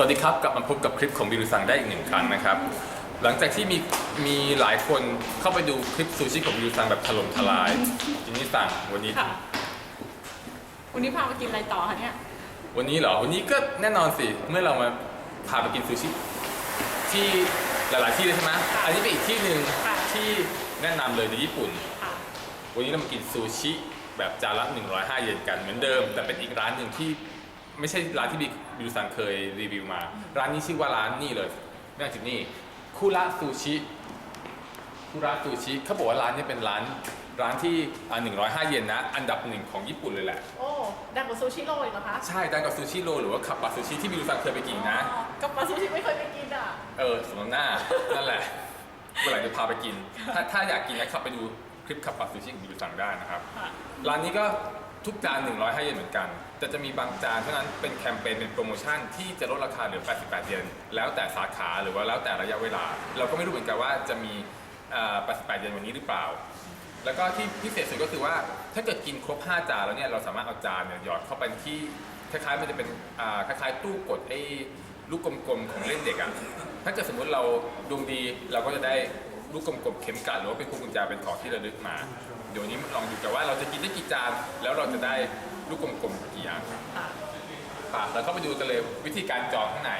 สวัสดีครับ กลับมาพบกับคลิปของบิรุซังได้อีกหนึ่งครั้งนะครับ หลังจากที่มีมีหลายคนเข้าไปดูคลิปซูชิของบิรุซังแบบถล่มทลายจินนี่สั่งวันนี้ ค่ะ วันนี้พามากินอะไรต่อคะเนี่ย วันนี้เหรอ วันนี้ก็แน่นอนสิ เมื่อเรามาพาไปกินซูชิที่หลาย ๆ ที่เลยใช่ไหมอันนี้เป็นอีกที่หนึ่งที่แนะนำเลยในญี่ปุ่น ค่ะ วันนี้เรามากินซูชิแบบจานละ 105 เยนกันเหมือนเดิม แต่เป็นอีกร้านหนึ่งที่ ไม่ใช่ร้านที่บิบิวซังเคยรีวิวมา ร้านนี้ชื่อว่าร้านนี่เลยนั่นจุดนี่คุระซูชิคุระซูชิเขาบอกว่าร้านนี้เป็นร้านร้านที่อ่า105 เยนนะ อันดับหนึ่งของญี่ปุ่นเลยแหละ โอ้ดังกว่าซูชิโร่อีกเหรอคะใช่ดังกับซูชิโรหรือว่าขับปะซูชิที่บิวซังเคยไปกินนะ อ๋อกับปลาซูชิไม่เคยไปกินอะ เออสมน้ำหน้า นั่นแหละเมื่อไหร่จะพาไปกิน ถ้าถ้าอยากกินนะขับไปดูคลิปขับปะซูชิของบิวซังได้นะครับ ค่ะ ร้านนี้ก็ทุกจาน100ให้เยนเหมือนกัน แต่จะมีบางจานเท่านั้นเป็นแคมเปญเป็นโปรโมชั่นที่จะลดราคาเหลือ 88 เยนแล้วแต่สาขาหรือว่าแล้วแต่ระยะเวลา เราก็ไม่รู้เหมือนกันว่าจะมี88 เยนวันนี้หรือเปล่า แล้วก็ที่พิเศษสุดก็คือว่าถ้าเกิดกินครบ 5 จานแล้วเนี่ยเราสามารถเอาจานเนี่ยหยอดเข้าไปที่คล้ายๆมันจะเป็นคล้ายๆตู้กดไอ้ลูกกลมๆของเล่นเด็กอะถ้าเกิดสมมุติเราดวงดีเราก็จะได้ลูกกลมๆเข็มกลัดหรือว่าเป็นพวงกุญแจเป็นของที่ระลึกมา เดี๋ยวนนี้ลองดูกันว่าเราจะกินได้กี่จานแล้วเราจะได้ ลูกกลมๆกี่อย่างครับค่ะป่ะเราเข้าไปดูกันเลยวิธีการจองข้างใน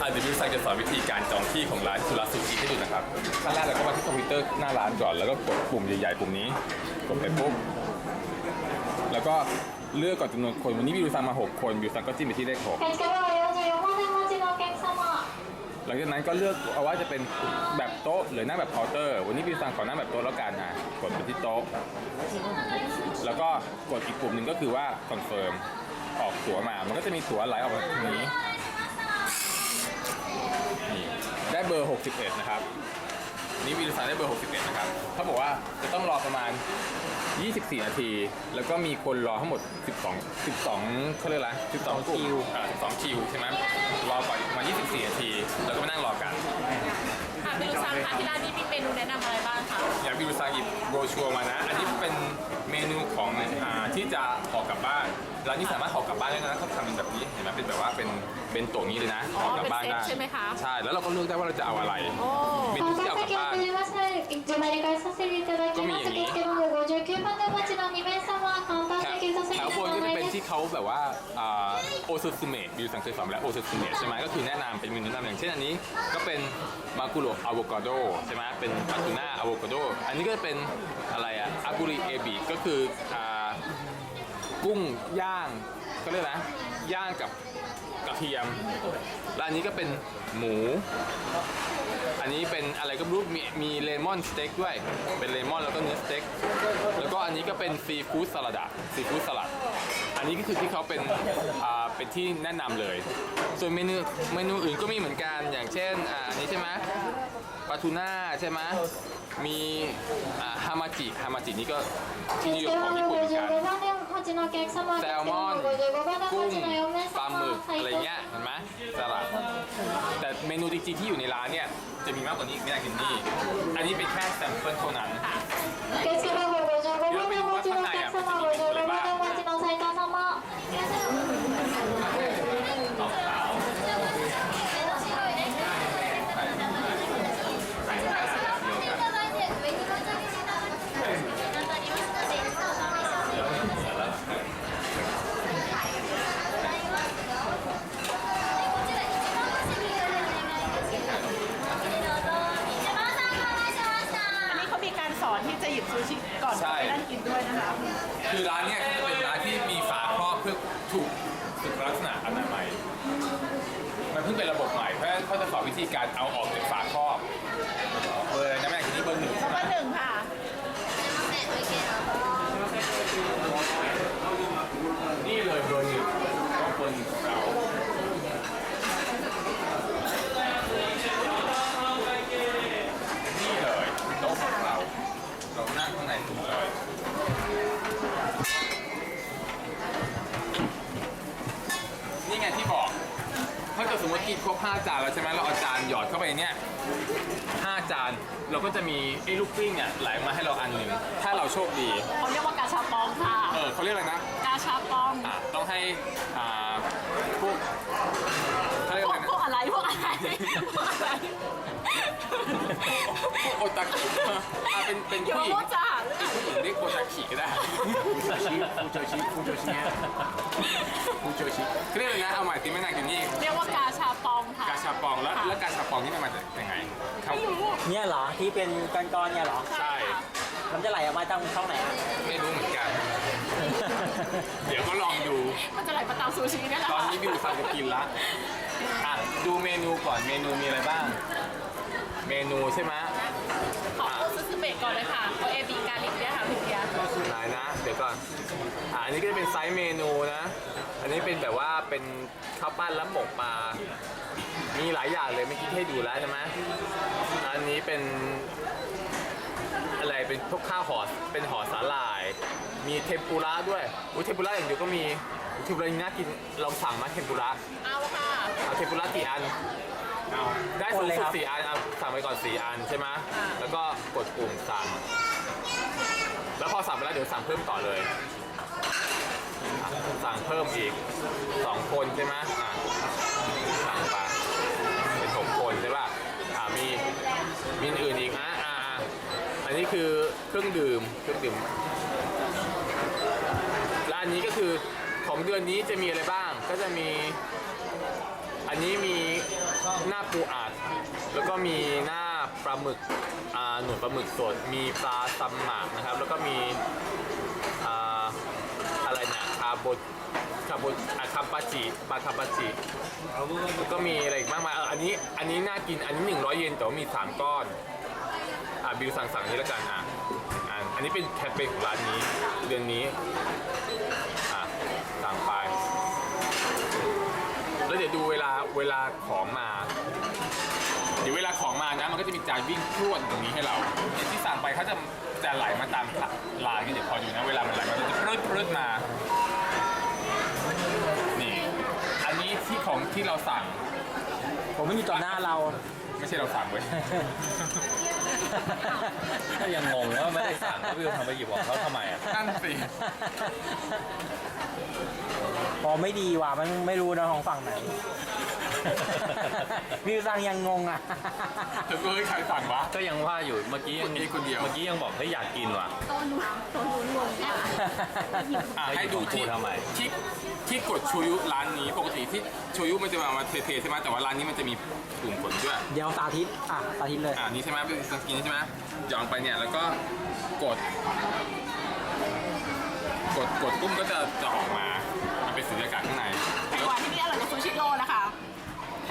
อะเดี๋ยวพี่สักจะสอนวิธีการจองที่ของร้านสุราสุจิให้ดูนะครับขั้นแรกเราก็มาที่คอมพิวเตอร์หน้าร้านก่อน แล้วก็กดปุ่มใหญ่ๆปุ่มนี้ กดไปปุ๊บ แล้วก็เลือกก่อนจำนวนคน วันนี้มีวิวซังมา 6 คนวิวซังก็จิ้มไปที่เลขหก แคสเซอร์ หลังจากนั้นก็เลือกเอาว่าจะเป็นแบบโต๊ะหรือนั่งแบบเคาน์เตอร์ วันนี้พี่สังขอนั่งแบบโต๊ะแล้วกันนะกดไปที่โต๊ะ แล้วก็กดอีกปุ่มหนึ่งก็คือว่าคอนเฟิร์มออกตั๋วมา มันก็จะมีตั๋วไหลออกมาตรงนี้นี่ได้เบอร์ 61 นะครับ นี่วิลสันได้เบอร์ 61 นะครับเขาบอกว่าจะต้องรอประมาณ 24 นาที แล้วก็มีคนรอทั้งหมด 12 12เขาเรียกอะไร12คิวอ่า12คิวใช่ไหมรอก่อนมา 24 นาที แล้วก็มานั่งรอกันค่ะพี่ลูกซังคะที่ร้านนี้มีเมนูแนะนำอะไรบ้างคะ อย่างวิวซาหยิบโบรชัวร์มานะ อันนี้เป็นเมนูของอ่าที่จะห่อกลับบ้าน ร้านนี้สามารถห่อกลับบ้านได้นะเขาทำเป็นแบบนี้ เห็นไหมเป็นแบบว่าเป็นเป็นโต๊ะนี้เลยนะ อ๋อ ห่อกลับบ้าน เป็นเซ็ต ได้ ใช่ไหมคะ ใช่ แล้วเราก็เลือกได้ว่าเราจะเอาอะไร โอ้ เมนูที่เอากลับ 先を บ้าน 送りますので順番に返させていただきますゴミに受付番号59番でお待ちの2名様カウンター แถว 席させてい แถ た วบนก็จะ だき เป็น ます ที่เขาแบบว่า โอซูซูเมะบิวสังเคยสอนไปแล้วโอซูซูเมะใช่ไหมก็คือแนะนำเป็นเมนูแนะนำอย่างเช่นอันนี้ ก็เป็นมากุโรอะโวคาโดใช่ไหมเป็นปาตูน่าอะโวคาโดอันนี้ก็จะเป็นอะไรอะอากุริเอบิก็คืออ่ากุ้งย่างก็เรียกนะย่างกับกระเทียมแล้วอันนี้ก็เป็นหมู อันนี้เป็นอะไรก็ไม่รู้มีมีเลมอนสเต็กด้วย เป็นเลมอนแล้วก็เนื้อสเต็กแล้วก็อันนี้ก็เป็นซีฟู้ดสลัดซีฟู้ดสลัด อันนี้ก็คือที่เขาเป็นอ่าเป็นที่แนะนำเลย ส่วนเมนูเมนูอื่นก็มีเหมือนกัน อย่างเช่นอ่าอันนี้ใช่ไหมปลาทูน่าใช่ไหมมีอ่าฮามาจิ ฮามาจินี่ก็ที่นิยมของญี่ปุ่นเหมือนกัน 55番でお待ちのお客様 แซลมอน 55番でお กุ้ง 待ちの4名 ปลาหมึ 様 กอะไรเงี้ยเห็นไหมสลัด แต่เมนูจริงๆที่อยู่ในร้านเนี่ย จะมีมากกว่านี้อีกไม่ได้กินนี่ อันนี้เป็นแค่แซมเปิลเท่านั้น 受付番号 ระบบใหม่เพราะฉะนั้นเขาจะสอนวิธีการเอาออกจากฝาครอบเบอร์อะไรนะแม่ทีนี้เบอร์หนึ่งใช่ไหเบอร์หนึ่งค่ะ นี่เลยเบอร์หนึ่งต้องเบอร์หนึ่งของเรานี่เลยโต๊ะของเรา เรานั่งข้างในถูกเลย นี่ไงที่บอก ถ้าเกิด สมมติกินครบ5จานแล้วใช่ไหมเราเอาจานหยอดเข้าไปเนี่ยห้าจานเราก็จะมีไอ้ลูกกลิ้งเนี่ยไหลมาให้เราอันหนึ่งถ้าเราโชคดี เขาเรียกว่ากาชาปองค่ะ เออเขาเรียกอะไรนะกาชาปองอะต้องให้อ่าพวกเขาเรียกพอะวไรกนะพวกอะไรพวกอะไรพวกอะไรพวกโอตาคิอะเป็นเป็นอย่าผู้มาหญิงพูดจ้า ผู้หญิงเรียกโอตาคิก็ได้ฟูโจชิฟูโจชิฟูโจชิเนี่ยฟูโจชิเขาเรียกอะไรนะเอาใหม่ติไม่นานกินนี่เรียกว่ากาชาปองค่ะกาชาปองแล้วแล้วกาชาปองนี่มันมาจากยังไงครับไม่รู้เนี่ยเหรอที่เป็นก้อนๆเนี่ยเหรอใช่ค่ะมันจะไหลออกมาตามช่องไหนอะไม่รู้เหมือนกัน เดี๋ยวก็ลองดูมันจะไหลมาตามซูชินี่แหละตอนนี้บิวซังจะกินละอะดูเมนูก่อนเมนูมีอะไรบ้าง เมนูใช่ไหมขอพูดซูเบะก่อนเลยค่ะเอาเอบี นนะ เดี๋ยวก่อนอะอันนี้ก็จะเป็นไซส์เมนูนะ อันนี้เป็นแบบว่าเป็นข้าวปั้นแล้วหมกปลา มีหลายอย่างเลยไม่คิดให้ดูแล้วใช่ไหมอันนี้เป็นอะไรเป็นพวกข้าวห่อเป็นห่อสาหร่าย มีเทมปุระด้วยอุ้ยเทมปุระอย่างเดียวก็มีเทมปุระนี่น่ากินลองสั่งมาเทมปุระเอาค่ะ เอาเทมปุระกี่อันเอาได้สูงสุดสี่อันเอาสั่งไปก่อนสี่อันใช่ไหมแล้วก็กดปุ่มสั่ง แล้วพอสั่งไปแล้วเดี๋ยวสั่งเพิ่มต่อเลยสั่งเพิ่มอีกสองคนใช่ไหมอะสั่งไปเป็นหกคนใช่ป่ะอ่ามีมีอื่นอีกนะอ่าอันนี้คือเครื่องดื่มเครื่องดื่มและอันนี้ก็คือของเดือนนี้จะมีอะไรบ้าง ก็จะมีอันนี้มีหน้าปูอัดแล้วก็มีหน้าปลาหมึก หนวดปลาหมึกสด มีปลาซัมหมากนะครับ แล้วก็มีอ่าอะไรเนี่ยคาโบคาโบอะคาปาจิปลาคาปาจิแล้วก็มีอะไรอีกมากมายเอออันนี้อันนี้น่ากินอันนี้100เยนแต่ว่ามี3ก้อนอ่าบิวสั่งสั่งนี้แล้วกันอะอันนี้เป็นแคมเปญของร้านนี้ เดือนนี้อะสั่งไป แล้วเดี๋ยวดูเวลาเวลาของมา ดี๋ยวเวลาของมานะมันก็จะมีจานวิ่งพรวดตรงนี้ให้เราอย่างที่สั่งไปเขาจะจะไหลมาตามลายกันเดี๋ยวพอดูนะ เวลามันไหลมามันจะพรึดพรึดมา นี่ อันนี้ที่ของที่เราสั่ง ผมไม่มีต่อหน้าเรา ไม่ใช่เราสั่งเว้ย ก็ยังงงว่าไม่ได้สั่งแล้ววิวทำไปหยิบของเขาทำไมอะ นั่นสิ พอไม่ดีว่ะมันไม่รู้นะของฝั่งไหน วิวซังยังงงอะเธอก็เฮ้ยใครสั่งวะ ก็ยังว่าอยู่เมื่อกี้ยังคนนี้คนเดียวเมื่อกี้ยังบอกให้ยอยากกินว่ะตัวหนูตัวหนูงงค่ะอะให้ดูที่ทำไม ที่ที่กดโชยุร้านนี้ปกติที่โชยุมันจะมามาเทๆใช่ไหมแต่ว่าร้านนี้มันจะมีปุ่มกดด้วย เดี๋ยวสาธิต อะ สาธิตเลย อ่านี่ใช่ไหมเป็นสกินใช่ไหมหย่อนไปเนี่ยแล้วก็กด กดกดปุ้มก็จะจะออกมา มันเป็นสุญญากาศข้างในไต้หวันที่นี่อร่อยกว่าซูชิโร่นะคะ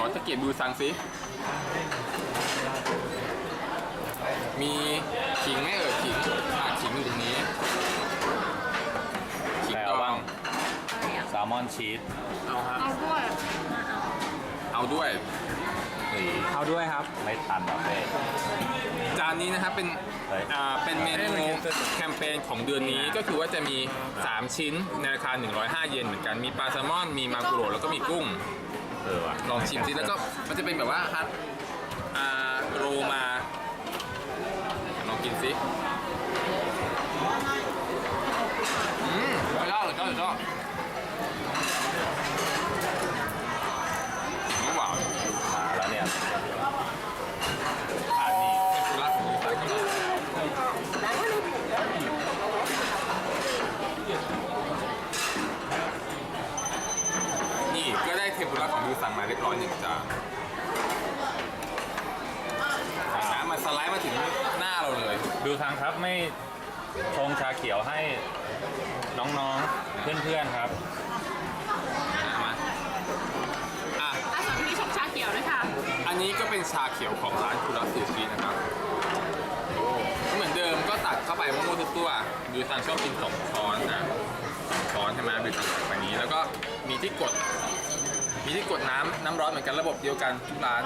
ขอตะเกียบดูซังสิมีขิงไหมเอ่ยขิงอ่าขิงอยู่ตรงนี้ขิงใครดเอาอบ้างงแซลมอนชีสเอาฮะเอาด้วยเอาด้วยนี่เอาด้วยครับ ไม่ทันหรอกเป้จานนี้นะครับเป็นเฮ้ยอ่าเป็นเมนูแคมเปญของเดือนนี้ก็คือว่าจะมี 3 ชิ้นในราคา 105 เยนเหมือนกัน มีปลาแซลมอน มีมากุโรแล้วก็มีกุ้งเออว่ะลองชิมสิแล้วก็มันจะเป็นแบบว่าฮัทอ่าโรมาลองกินสิอืมอร่อยเลยก็อร่อยก็หวาน มาแล้วเนี่ย อ่านี่เป็นรักของมีสายกันมานี่ก็ได้เทมปุระของบิวสั่งมาเรียบร้อยหนึ่งจานน้ำมันสไลด์มาถึงหน้าเราเลย ดูทางครับไม่ชงชา เขียวให้น้องๆ เพื่อนๆครับ มาอะอะส่วนที่นี่ชงชาเขียวด้วยค่ะ อันนี้ก็เป็นชาเขียวของร้านคุระซูชินะครับโอ้เหมือนเดิมก็ตักเข้าไปมะม่วงทุกตัวบิวซังชอบกินสองช้อนนะสองช้อนใช่ไหมบิวซังใส่ไปนี้ แล้วก็มีที่กด มีที่กดน้ำน้ำร้อนเหมือนกันระบบเดียวกันทุกร้าน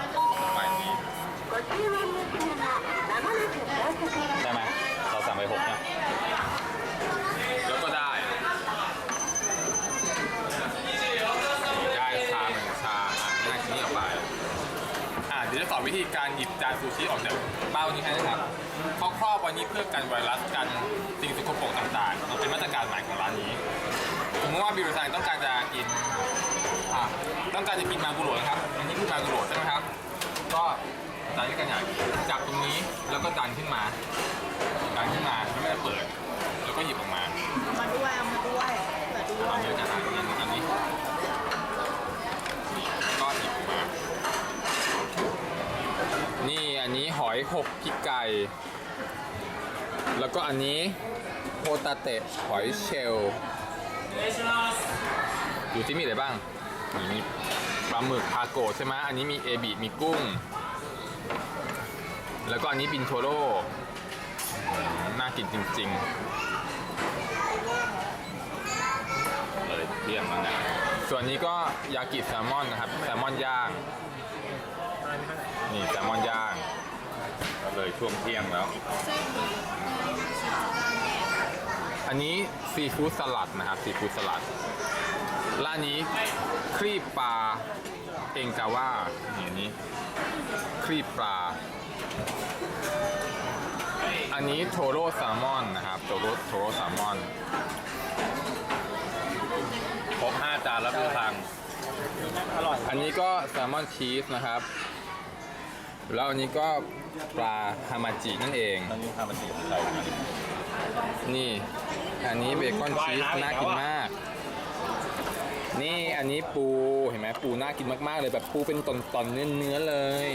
ไปนี้ ได้ไหมเราสั่งไปหกเนี่ย ซูชิออกจากเบ้านี้ให้นะครับเขาครอบไวันนี้เพื่อกันไวรัสกันสิ่งสกปรกต่างๆมันเป็นมาตรการใหม่ของร้านนี้สมมติว่าบิวซังต้องการจะกินอะต้องการจะกินมากุโรนะครับอันนี้คือมากุโรใช่ไหมครับ ก็ดันด้วยกันอย่างจับตรงนี้แล้วก็ดันขึ้นมาดันขึ้นมาแล้วไม่ได้เปิด แล้วก็หยิบออกมามาด้วยเอามาด้วยเผื่อด้วยอันนี้จะหาอันนี้อันนี้ 26กิกไก่ แล้วก็อันนี้โพตาเตะหอยเชลล์อยู่ที่มีอะไรบ้างมีปลาหมึกพาโกะใช่ไหมอันนี้มีเอบิมีกุ้ง แล้วก็อันนี้บินโทโร่น่ากินจริงๆเลยเรียบมานะส่วนนี้ก็ยากิแซลมอนนะครับ แซลมอนย่าง นี่แซลมอนย่าง เลยช่วงเที่ยงแล้ว อันนี้ซีฟู้ดสลัดนะครับซีฟู้ดสลัดร้านนี้ครีบปลาเองกาว่านี่อันนี้ครีบปลา อันนี้โทโร่แซลมอนนะครับโทโร่โทโร่แซลมอนครบ5จานแล้วพี่ทางอันนี้ก็แซลมอนชีสนะครับ แล้วอันนี้ก็ปลาฮามาจินั่นเอง ตอนนี้ทำมันสีอะไรนะนี่ อันนี้เบคอนชีสว่ายน้ำอีกน่ากินแล้วอะมาก นี่อันนี้ปูเห็นไหมปูน่ากินมากๆเลยแบบปูเป็นตอนๆเนื้อๆเลย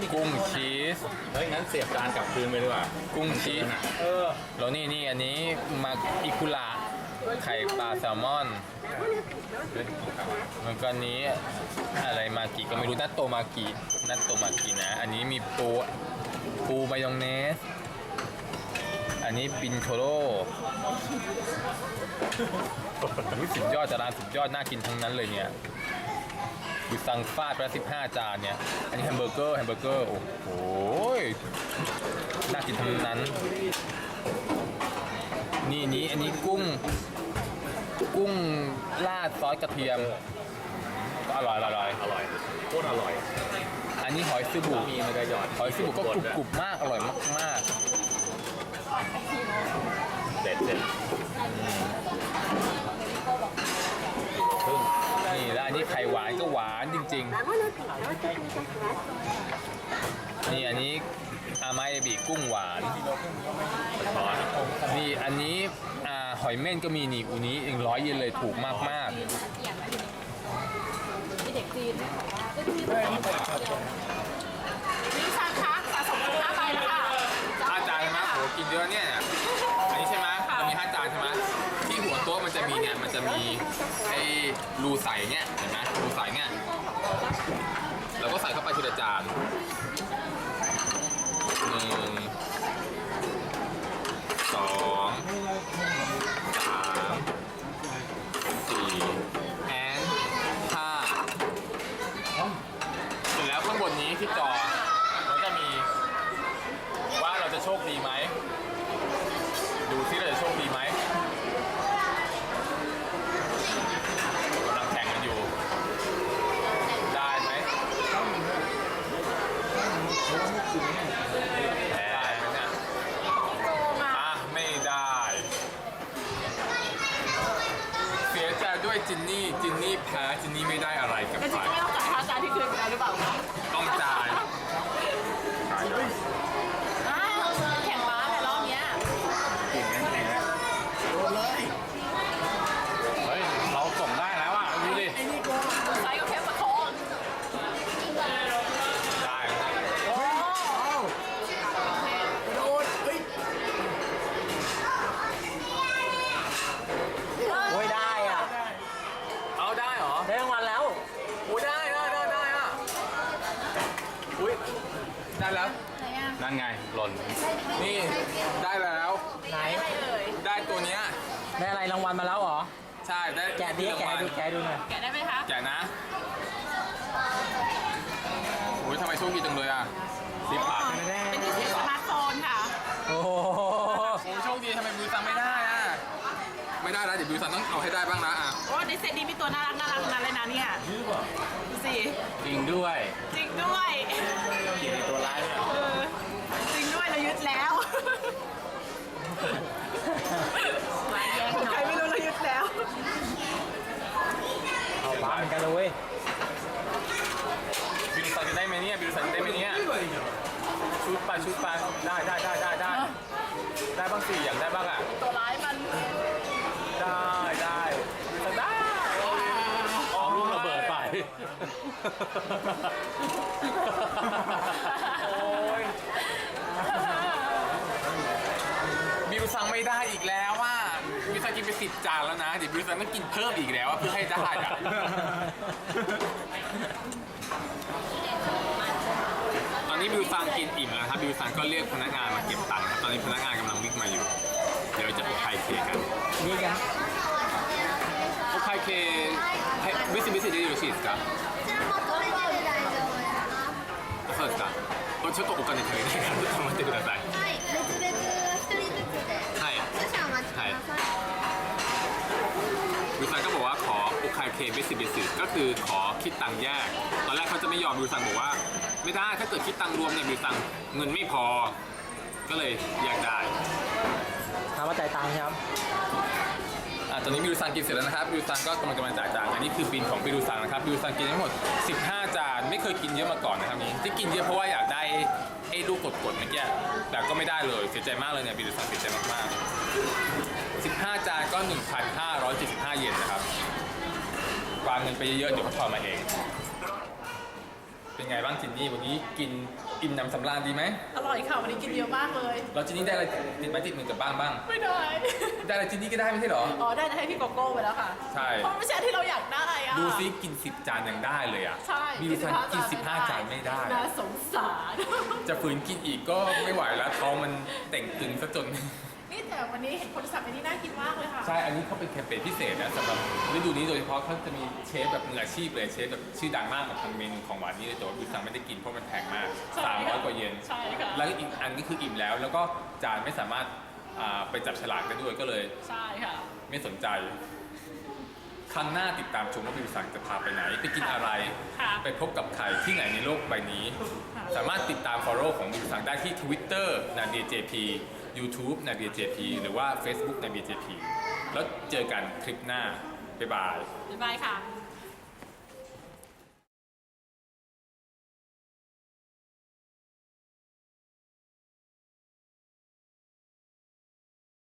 นี่กุ้งชีส เฮ้ยงั้นเสียบจานกลับคืนไปดีกว่ากุ้งชีสเออแล้วนี่นี่อันนี้มาอิคุระ ไข่ปลาแซลมอนแล้วก็นี้อะไรมากิก็ไม่รู้นัตโตมากินัตโตมากินะ อันนี้มีปูปูมายองเนส อันนี้บินโทโร่สุดยอดแต่ร้านสุดยอดน่ากินทั้งนั้นเลยเนี่ยอยู่สั่งฟาดไปแล้ว15จานเนี่ย อันนี้แฮมเบอร์เกอร์แฮมเบอร์เกอร์ โอ้โห น่ากินทั้งนั้น นี่นี้อันนี้กุ้ง กุ้งราดซอสกระเทียม อร่อยอร่อยอร่อยโคตรอร่อย อันนี้หอยซิบุมีมันจะหยอดหอยซิบุก็กรุบกรุบมาก อร่อยมากมากเด็ดเด็ดนี่แล้วอันนี้ไข่หวานก็หวานจริง ๆ นี่อันนี้ อามาเอบิกุ้งหวานช้อนนี่อันนี้อ่าหอยเม่นก็มีนี่อูนี้เองร้อยเยนเลยถูกมากมากมีเด็กจีนนี่ซังคะสะสมกันห้าใบแล้วค่ะๆห้าจานใช่ไหมโหกินเยอะเนี่ยอันนี้ใช่ไหมมันมีห้าจานใช่ไหมที่หัวโต๊ะมันจะมีเนี่ยมันจะมีไอ้รูใส่เนี่ยเห็นไหมรูใส่เนี่ยเราก็ใส่เข้าไปทีละจานห นึ่งสองสามสี่แอนห้าเสร็จแล้วข้างบนนี้ที่จอมันจะมีว่าเราจะโชคดีไหม ดูซิเราจะโชคดีไหมกำลังแข่งกันอยู่ ได้ไหมได้ไหมเนี่ย โกงอะ อะ ไม่ได้ เสียใจด้วยจิน นี่จินนี่แพ้จินนี่ไม่ได้อะไรกับแต่จใคริรงๆไม่ต้องจ่ายค่าจานที่คืนไปแล้วหรือเปล่าคะต้องจ่ายจ่าย อุ้ยได้แล้ว ไหนอะนั่นไงหล่นนี่ได้แล้ว ไหน ไม่เลย ได้ตัวเนี้ยได้อะไรรางวัลมาแล้วเหรอ ใช่ได้แกะดิรางแกะวัลดูแกะดูหน่อย แกะได้ไหมคะแกะนะโอ้ยทำไมโชคดีจังเลยอะสิบบาทเบิวซันต้องเอาให้ได้บ้างนะอะโอ้ในเซตนี้มีตัวน่ารักน่ารักทั้งนั้นเลยนะเนี่ยดูสิจริงด้วย จริงด้วยกินในตัวร้ายเนี่ยเออจริงด้วยเรายึดแล้วใครไม่รู้เรายึดแล้ว เอาบ้านกันเลยเว้ย บิวซันจะได้ไหมเนี่ยบิวซันจะได้ไหมเนี่ย ชุดไปชุดไปได้ได้ได้ได้ได้ได้บ้างสิอยากได้บ้างอะ ตัวร้ายมัน ได้ได้จะได้อ๋อลูกระเบิดไป โอ้ยบิวซังไม่ได้อีกแล้วว่าบิวซังกินไปสิบจานแล้วนะเดี๋ยวบิวซังต้องกินเพิ่มอีกแล้วอะเพื่อให้ได้อะตอนนี้บิวซังกินอิ่มแล้วครับบิวซังก็เรียกพนักงานมาเก็บตังค์ครับตอนนี้พนักงานกำลังวิ่งมาอยู่ เดี๋ยวจะไปไทยเคกันนี่กันโอไทยเคให้วิสิบิสิเดียวชิสかうですかこれちょっとお金足りないからちょっと待ってくださいはい別々一人ずつではい少々お待ちください、 บิวซังก็บอกว่าขอโอไคเคเบสิเบสิก็คือขอคิดตังค์แยก ตอนแรกเขาจะไม่ยอมบิวซังบอกว่า ไม่ได้ถ้าเกิดคิดตังค์รวมเนี่ยบิวซังเงินไม่พอ ก็เลยแยกได้ ถามว่าจ่ายตังค์ครับ อ่ะตอนนี้บิวซังกินเสร็จแล้วนะครับบิวซังก็กำลังจะมาจ่ายจานอันนี้คือบินของบิวซังนะครับบิวซังกินทั้งหมด 15 จานไม่เคยกินเยอะมาก่อนนะครับนี้ที่กินเยอะเพราะว่าอยากได้ไอ้ลูกกดๆเมื่อกี้แต่ก็ไม่ได้เลยเสียใจมากเลยเนี่ยบิวซังเสียใจมากๆ15 จานก็ 1,575 เยนนะครับวางเงินไปเยอะๆเดี๋ยวเขาทอนมาเอง เป็นไงบ้างจินนี่วันนี้กิน อิ่มหนำสำราญดีไหม อร่อยค่ะวันนี้กินเยอะมากเลย เราจินนี่ได้อะไรติดไม้ติดมือกลับบ้านบ้าง ไม่ได้ ได้อะไรจินนี่ก็ได้ไม่ใช่เหรอ อ๋อได้จะให้พี่โกโก้ไปแล้วค่ะใช่ เพราะไม่ใช่ที่เราอยากได้อะดูซิกิน10จานยังได้เลยอะใช่บิวซันกิน15จานไม่ได้ น่าสงสาร จะฝืนกินอีกก็ไม่ไหวแล้วท้องมันเต่งตึงซะจน นี่แต่วันนี้เห็นคนสั่งอันนี้น่ากินมากเลยค่ะ ใช่ อันนี้เขาเป็นแคมเปญพิเศษนะสำหรับฤดูนี้โดยเฉพาะเขาจะมีเชฟแบบมืออาชีพเลยเชฟแบบชื่อดังมากกับทางเมนูของหวานนี้เลยแต่ว่าบิวซังไม่ได้กินเพราะมันแพงมากใช่ค่ะ300กว่าเยนใช่ค่ะ แล้วอีกอันนี้คืออิ่มแล้ว แล้วก็จานไม่สามารถอ่าไปจับฉลากได้ด้วยก็เลย ใช่ค่ะ ไม่สนใจ ครั้งหน้าติดตามชมว่าบิวซังจะพาไปไหน ไปกินอะไร ค่ะไปพบกับใครที่ไหนในโลกใบนี้สามารถติดตาม follow ของบิวซังได้ที่ Twitter นาเดีย JP YouTube นาเดีย JP หรือว่า Facebook นาเดีย JP แล้วเจอกันคลิปหน้า บ๊ายบาย บ๊ายบายค่ะ